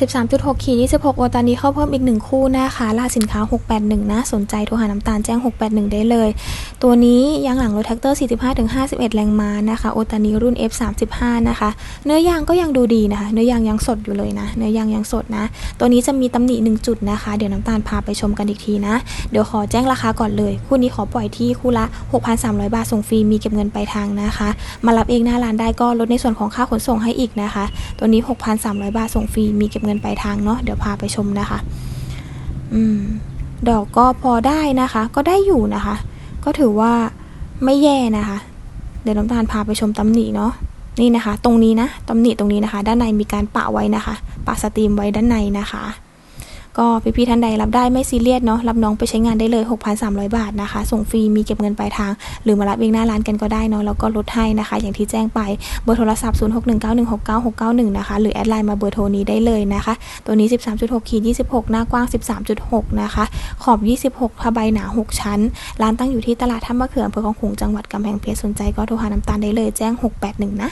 13.6ขีด26 โอตอนนี้เข้าเพิ่มอีก 1 คู่นะคะรหัสสินค้า 681 นะ สนใจโทรหาน้ำตาลแจ้ง 681 ได้เลยตัวนี้ยางหลังรถแท็กเตอร์ 45-51 แรงม้านะคะโอตานีรุ่น F35 นะคะ เนื้อยางก็ยังดูดีนะคะ เนื้อยางยังสดอยู่เลยนะ เนื้อยางยังสดนะ ตัวนี้จะมีตำหนิ 1 จุดนะคะ เดี๋ยวน้ำตาลพาไปชมกันอีกทีนะ เดี๋ยวขอแจ้งราคาก่อนเลย คู่นี้ขอปล่อยที่คู่ละ 6,300 บาทส่งฟรี มีเก็บเงินปลายทางนะคะ มารับเองหน้าร้านได้ก็ลดในส่วนของค่าขนส่งให้อีกนะคะ ตัวนี้ 6,300 บาทส่งฟรี มีเก็บเงินปลายทางเนาะ เดี๋ยวพาไปชมนะคะ อืม ดอกก็พอได้นะคะ ก็ได้อยู่นะคะ ก็ถือว่าไม่แย่นะคะ เดี๋ยวน้ำตาลพาไปชมตำหนิเนาะนี่นะคะ ตรงนี้นะตำหนิตรงนี้นะคะ ด้านในมีการปะไว้นะคะ ปะสตรีมไว้ด้านในนะคะ ก็พี่ๆท่านใดรับได้ไม่ซีเรียสเนาะรับน้องไปใช้งานได้เลย 6,300 บาทนะคะ ส่งฟรีมีเก็บเงินปลายทาง หรือมารับเองหน้าร้านกันก็ได้เนาะแล้วก็ลดให้นะคะ อย่างที่แจ้งไปเบอร์โทรศัพท์ 0619169691 นะคะ หรือแอดไลน์มาเบอร์โทรนี้ได้เลยนะคะ ตัวนี้ 13.6ขีด26 หน้ากว้าง 13.6 นะคะ ขอบ 26ผ้าใบหนา 6 ชั้น ร้านตั้งอยู่ที่ตลาดท่ามะเขืออำเภอคลองขลุงจังหวัดกำแพงเพชรสนใจก็โทรหาน้ำตาลได้เลยแจ้ง 681 นะ